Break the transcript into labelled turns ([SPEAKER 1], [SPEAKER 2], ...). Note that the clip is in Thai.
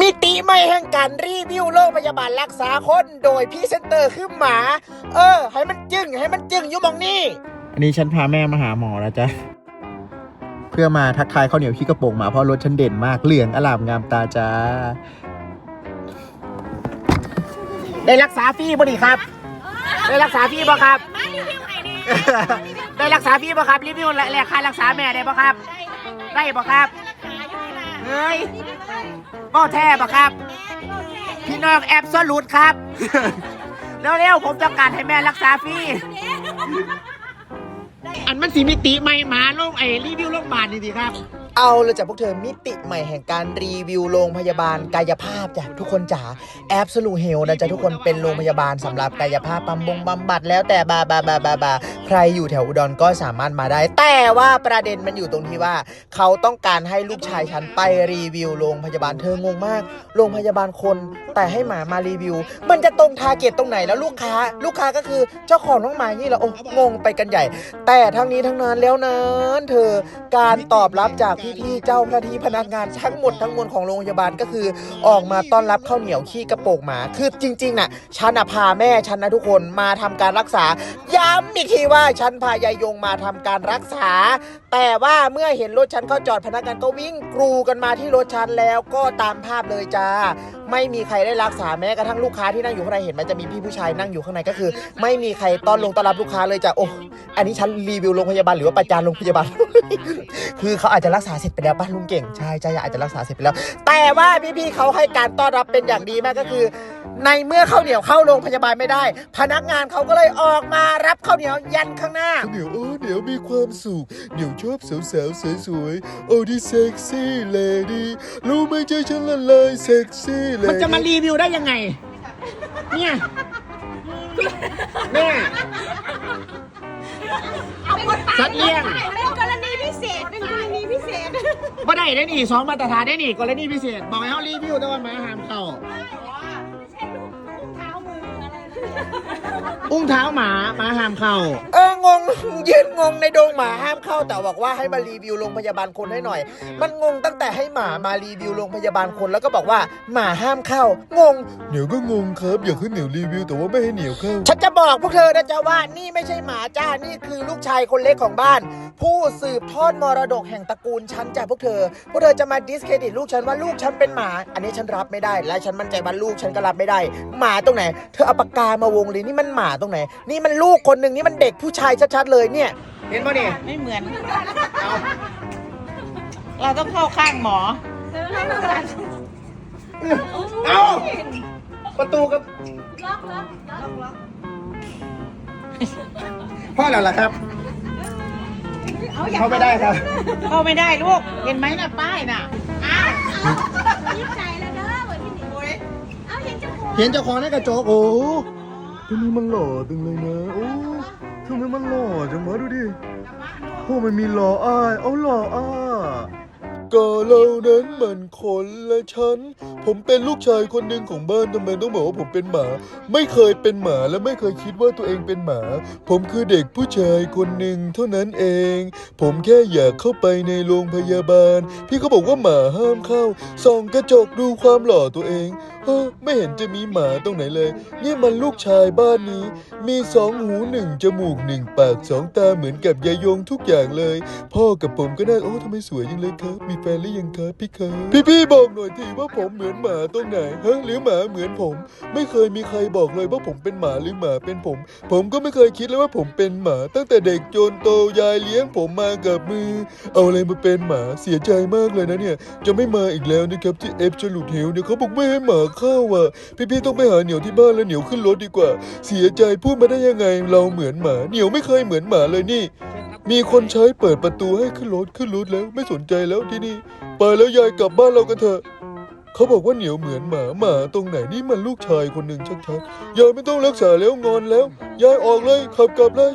[SPEAKER 1] มิติใหม่แห่งการรีวิวโรงพยาบาลรักษาคนโดยพรี่เซนเตอร์คือหมา เออ ให้มันจึงให้มันจึงอยู่หมองนี่
[SPEAKER 2] อันนี้ฉันพาแม่มาหาหมอแล้วจ้ะ เพื่อมาทักทายข้าวเหนียวขี้กระโปรงหมาเพราะรถฉันเด่นมากเหลืองอลามงามตาจ้า
[SPEAKER 1] ได้รักษาฟรีบ่ดีครับ ได้รักษาฟรีบ่ครับได้รักษาฟรีบ่ครับรีวิวและแลกค่ารักษาแม่ได้บ่ครับ ได้บ่ครับ เฮ้ยบ่แท้บ่ครับ พี่น้องแอบสลุดครับ เร็วๆผมต้องการให้แม่รักษาฟรีอันมันสีมิติใหม่หมาโรงไอ้รีวิวโรงพยาบาลนี่ดีครับ เอาเลยจากพวกเธอมิติใหม่แห่งการรีวิวโรงพยาบาลกายภาพจ้ะทุกคนจ๋าแอบสลูเฮลนะจ๊ะทุกคนเป็นโรงพยาบาลสำหรับกายภาพบำบงบำบัดแล้วแต่บาบาบาบาบาใครอยู่แถวอุดรก็สามารถมาได้ แต่ว่าประเด็นมันอยู่ตรงที่ว่า เขาต้องการให้ลูกชายฉันไปรีวิวโรงพยาบาลเธองงมาก โรงพยาบาลคน แต่ให้หมามารีวิว มันจะตรงทาร์เก็ตตรงไหนแล้วลูกค้า ลูกค้าก็คือเจ้าของน้องหมานี่แหละโอ้งงไปกันใหญ่ แต่ทั้งนี้ทั้งนั้นแล้วนั้นเธอการตอบรับจากพี่ๆเจ้าหน้าที่พนักงานทั้งหมดทั้งมวลของโรงพยาบาลก็คือ ออกมาต้อนรับข้าวเหนียวขี้กระโปรงหมา คือจริงๆน่ะฉันน่ะพาแม่ฉันนะทุกคนมาทำการรักษา ย้ำอีกทีว่าฉันพายายยงมาทำการรักษา แต่ว่าเมื่อเห็นรถฉันเข้าจอดพนักงานก็วิ่งกรูกันมาที่รถฉันแล้วก็ตามภาพเลยจ้าไม่มีใครได้รักษาแม้กระทั่งลูกค้าที่นั่งอยู่ข้างในเห็นไหมจะมีพี่ผู้ชายนั่งอยู่ข้างในก็คือ ไม่มีใครต้อนลงต้อนรับลูกค้าเลยจ้ะโอ้อันนี้ฉันรีวิวโรงพยาบาลหรือว่าประจานโรงพยาบาล คือเขาอาจจะรักษาเสร็จไปแล้วป้าลุงเก่งใช่ใช่อาจจะรักษาเสร็จไปแล้ว แต่ว่าพี่ๆเขาให้การต้อนรับเป็นอย่างดีมากก็คือ ในเมื่อข้าวเหนียวเข้าโรงพยาบาลไม่ได้ พนักงานเขาก็เลยออกมารับข้าวเหนียวยันข้างหน้า
[SPEAKER 3] เดี๋ยวโอ้เดี๋ยวมีความสุขเดี๋ยวชอบสาวๆสวยๆโอ้ที่เซ็กซี่เลดี้รู้ไหมใจฉันละลายเซ็กซี่เล
[SPEAKER 1] มันจะมา
[SPEAKER 3] ดี้
[SPEAKER 1] รีวิวได้ยังไง เนี่ยแม่สัตว์เลี้ยง
[SPEAKER 4] เป็นกรณีพิเศษ เป็นกรณีพิเศษ
[SPEAKER 1] ว่าได้ได้นี่สองมาตรฐานได้นี่กรณีพิเศษ บอกให้เขารีวิวแต่ว่าหมาห้ามเข้า อุ้งเท้าหมาหมาห้ามเข้าเอองง ยืนงงในโดงหมาห้ามเข้าแต่บอกว่าให้มารีวิวโรงพยาบาลคนให้หน่อย มันงงตั้งแต่ให้หมามารีวิวโรงพยาบาลคนแล้วก็บอกว่าหมาห้ามเข้างง
[SPEAKER 3] เหนียวก็งงครับอยากให้เหนียวรีวิวแต่ว่าไม่ให้เหนียวเข้า
[SPEAKER 1] ฉันจะบอกพวกเธอนะจ๊ะว่านี่ไม่ใช่หมาจ้านี่คือลูกชายคนเล็กของบ้านผู้สืบทอดมรดกแห่งตระกูลฉันจ้ะพวกเธอ พวกเธอจะมาดิสเครดิตลูกฉันว่าลูกฉันเป็นหมา อันนี้ฉันรับไม่ได้ และฉันมั่นใจว่าลูกฉันก็รับไม่ได้ หมาตรงไหน เธอเอาปากกามาวงเลยนี่มันหมาตรงไหน นี่มันลูกคนหนึ่งนี่มันเด็กผู้ชายชัดๆเลยเนี่ย เห็นปะเนี่ย
[SPEAKER 5] ไม่เหมือน เราต้องเข้าข้างหมอ
[SPEAKER 1] เอาประตูกับพ่อแล้วล่ะครับ เข้าไม่ได้ครับ
[SPEAKER 5] เข้าไม่ได้ลูก เห็นไหมน่ะป้ายน่ะอ้าว
[SPEAKER 4] ยิ้มใจแล้วเด้อเหมือนที่หนิเอาเห็นเจ้าของ
[SPEAKER 1] เห็นเจ้าของในกระจก
[SPEAKER 3] โอ้ทำไมมันหล่อจังเลยนะโอ้ทำไมมันหล่อจังวะดูดิโอ้มันมีหล่ออ้ายเอาหล่ออ้า ก็เรานั้นมันคนละชั้น ผมเป็นลูกชายคนหนึ่งของบ้านทำไมต้องบอกว่าผมเป็นหมา ไม่เคยเป็นหมาและไม่เคยคิดว่าตัวเองเป็นหมา ผมคือเด็กผู้ชายคนหนึ่งเท่านั้นเอง ผมแค่อยากเข้าไปในโรงพยาบาล พี่เขาบอกว่าหมาห้ามเข้าส่องกระจกดูความหล่อตัวเอง เฮ้อไม่เห็นจะมีหมาตรงไหนเลย นี่มันลูกชายบ้านนี้ มีสองหูหนึ่งจมูกหนึ่งปากสองตาเหมือนกับยายยงทุกอย่างเลย พ่อกับผมก็น่าโอ้ทำไมสวยจังเลยครับ มีแฟนหรือยังครับพี่ครับพี่พี่ๆบอกหน่อยทีว่าผมเหมือนหมาตรงไหนฮะหรือหมาเหมือนผม ไม่เคยมีใครบอกเลยว่าผมเป็นหมาหรือหมาเป็นผม ผมก็ไม่เคยคิดเลยว่าผมเป็นหมา ตั้งแต่เด็กจนโตยายเลี้ยงผมมากับมือ เอาอะไรมาเป็นหมาเสียใจมากเลยนะเนี่ย จะไม่มาอีกแล้วนะครับที่เอฟชลูดเฮลเนี่ยเขาบอกไม่ให้หมาข้าวอะ พี่ๆต้องไปหาเหนียวที่บ้านแล้วเหนียวขึ้นรถดีกว่า เสียใจพูดมาได้ยังไง เราเหมือนหมา เหนียวไม่เคยเหมือนหมาเลยนี่ มีคนใช้เปิดประตูให้ขึ้นรถขึ้นรถแล้วไม่สนใจแล้วที่นี่ ไปแล้วยายกลับบ้านเรากันเถอะเขาบอกว่าเหนียวเหมือนหมาหมาตรงไหนนี่มันลูกชายคนหนึ่งชัดๆยายไม่ต้องรักษาแล้วงอนแล้ว ยายออกเลยขับกลับเลย